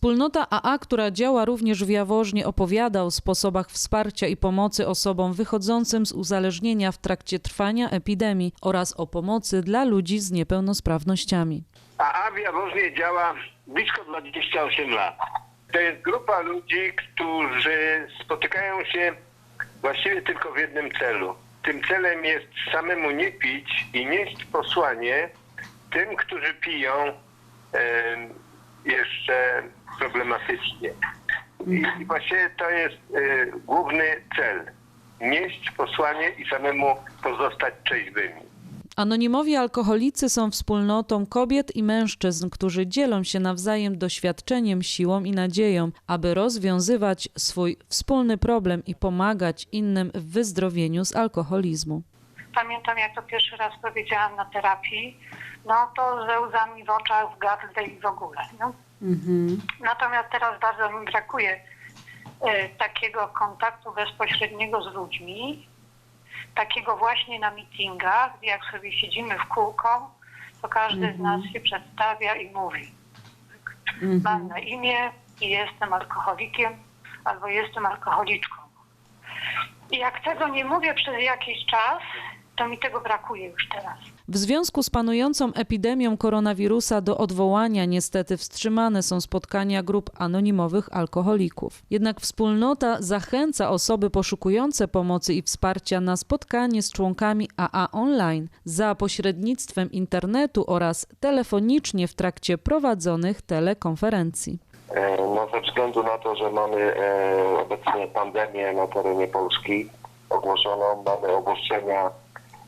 Wspólnota AA, która działa również w Jaworznie, opowiada o sposobach wsparcia i pomocy osobom wychodzącym z uzależnienia w trakcie trwania epidemii oraz o pomocy dla ludzi z niepełnosprawnościami. AA w Jaworznie działa blisko 28 lat. To jest grupa ludzi, którzy spotykają się właściwie tylko w jednym celu. Tym celem jest samemu nie pić i nieść posłanie tym, którzy piją jeszcze problematycznie. I, I właściwie to jest e, główny cel. Nieść posłanie i samemu pozostać trzeźwymi. Anonimowi alkoholicy są wspólnotą kobiet i mężczyzn, którzy dzielą się nawzajem doświadczeniem, siłą i nadzieją, aby rozwiązywać swój wspólny problem i pomagać innym w wyzdrowieniu z alkoholizmu. Pamiętam, jak to pierwszy raz powiedziałam na terapii, no to ze łzami w oczach, w gardle i w ogóle. No. Natomiast teraz bardzo mi brakuje e, takiego kontaktu bezpośredniego z ludźmi, takiego właśnie na meetingach, gdzie jak sobie siedzimy w kółko, to każdy z nas się przedstawia i mówi. Mam na imię i jestem alkoholikiem albo jestem alkoholiczką. I jak tego nie mówię przez jakiś czas, to mi tego brakuje już teraz. W związku z panującą epidemią koronawirusa do odwołania niestety wstrzymane są spotkania grup anonimowych alkoholików. Jednak wspólnota zachęca osoby poszukujące pomocy i wsparcia na spotkanie z członkami AA online za pośrednictwem internetu oraz telefonicznie w trakcie prowadzonych telekonferencji. E, No ze względu na to, że mamy e, obecnie pandemię na terenie Polski ogłoszoną, mamy obostrzenia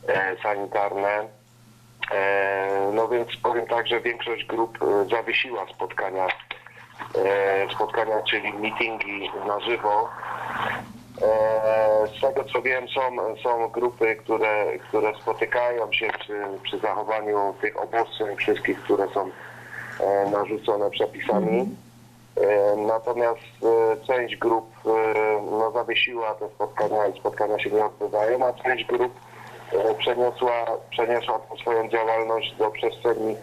e, sanitarne, no więc powiem tak, że większość grup e, zawiesiła spotkania, e, spotkania, czyli meetingi na żywo. E, Z tego co wiem są, są grupy, które, które spotykają się przy, przy zachowaniu tych obostrzeń wszystkich, które są e, narzucone przepisami. E, Natomiast e, część grup e, no, zawiesiła te spotkania i spotkania się nie odbywają, a część grup e, przeniosła, przeniosła tą swoją działalność do przestrzeni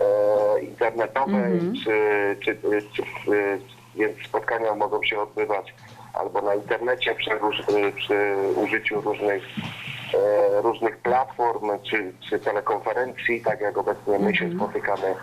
e, internetowej, czy, czy, czy, czy, więc spotkania mogą się odbywać albo na internecie przy, róż- przy użyciu różnych, e, różnych platform, czy, czy telekonferencji, tak jak obecnie my się spotykamy.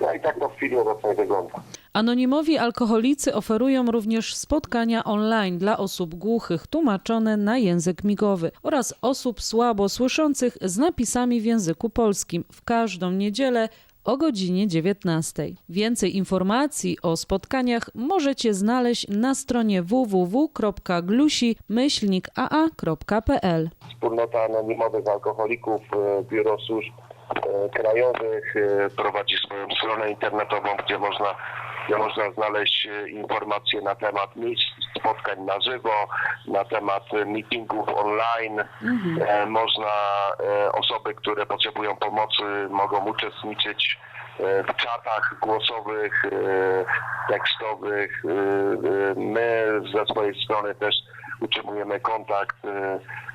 No i tak to w chwili obecnej wygląda. Anonimowi alkoholicy oferują również spotkania online dla osób głuchych tłumaczone na język migowy oraz osób słabo słyszących z napisami w języku polskim w każdą niedzielę o godzinie 19. Więcej informacji o spotkaniach możecie znaleźć na stronie www.glusi-aa.pl. Wspólnota Anonimowych Alkoholików, e, Biuro Służb e, Krajowych e, prowadzi swoją stronę internetową, gdzie można, można znaleźć e, informacje na temat miejsc spotkań na żywo, na temat e, meetingów online. E, Można, osoby, które potrzebują pomocy, mogą uczestniczyć w czatach głosowych, tekstowych. My ze swojej strony też utrzymujemy kontakt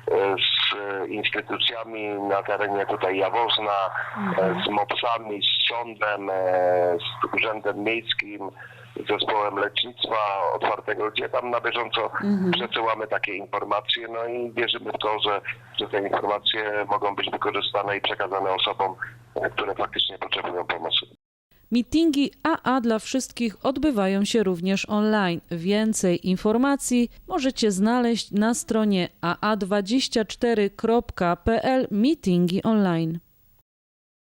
z instytucjami na terenie tutaj Jaworzna, e, z MOPS-ami, z sądem, e, z urzędem miejskim, z zespołem lecznictwa otwartego, gdzie tam na bieżąco przesyłamy takie informacje, no i wierzymy w to, że, że te informacje mogą być wykorzystane i przekazane osobom, które faktycznie potrzebują pomocy. Meetingi AA dla wszystkich odbywają się również online. Więcej informacji możecie znaleźć na stronie aa24.pl Meetingi online.